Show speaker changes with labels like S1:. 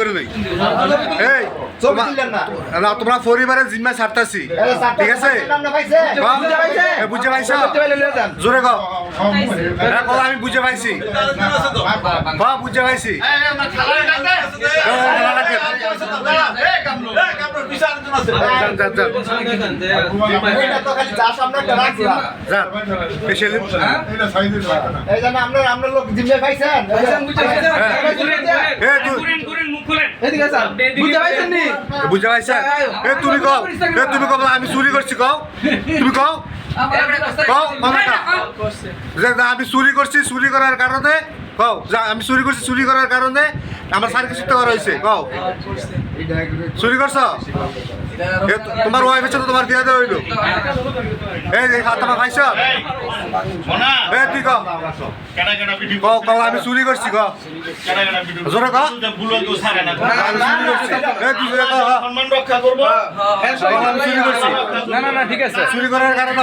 S1: করে দেই এই না তোমরা পরিবারের জিম্মা ছাড়তাছি ঠিক আছে বুঝে পাইছ জোরে কও হ্যাঁ, আমি বুঝে পাইছি কও বুঝে পাইছি। যান, যান, যান। যান। পেশেন্ট এ, তুই- বুঝে পাইছ এ তুমি কও। এ তুমি কও আমি চুরি করছি কও। তুমি কও। কও আমি চুরি করছি চুরি করার কারণে কও যা আমি চুরি করছি চুরি করার কারণে আমার সার্কিট শিখতে করা হয়েছে কও। চুরি করছ? তোমার ওয়াইফ এসে তো তোমার দিয়ে দেওয়া হইল? এই যে হাত খাইছ এ তুই কও আমি চুরি করছি কও জোরে হ্যাঁ।
S2: আছে।
S1: চুরি করার কারণে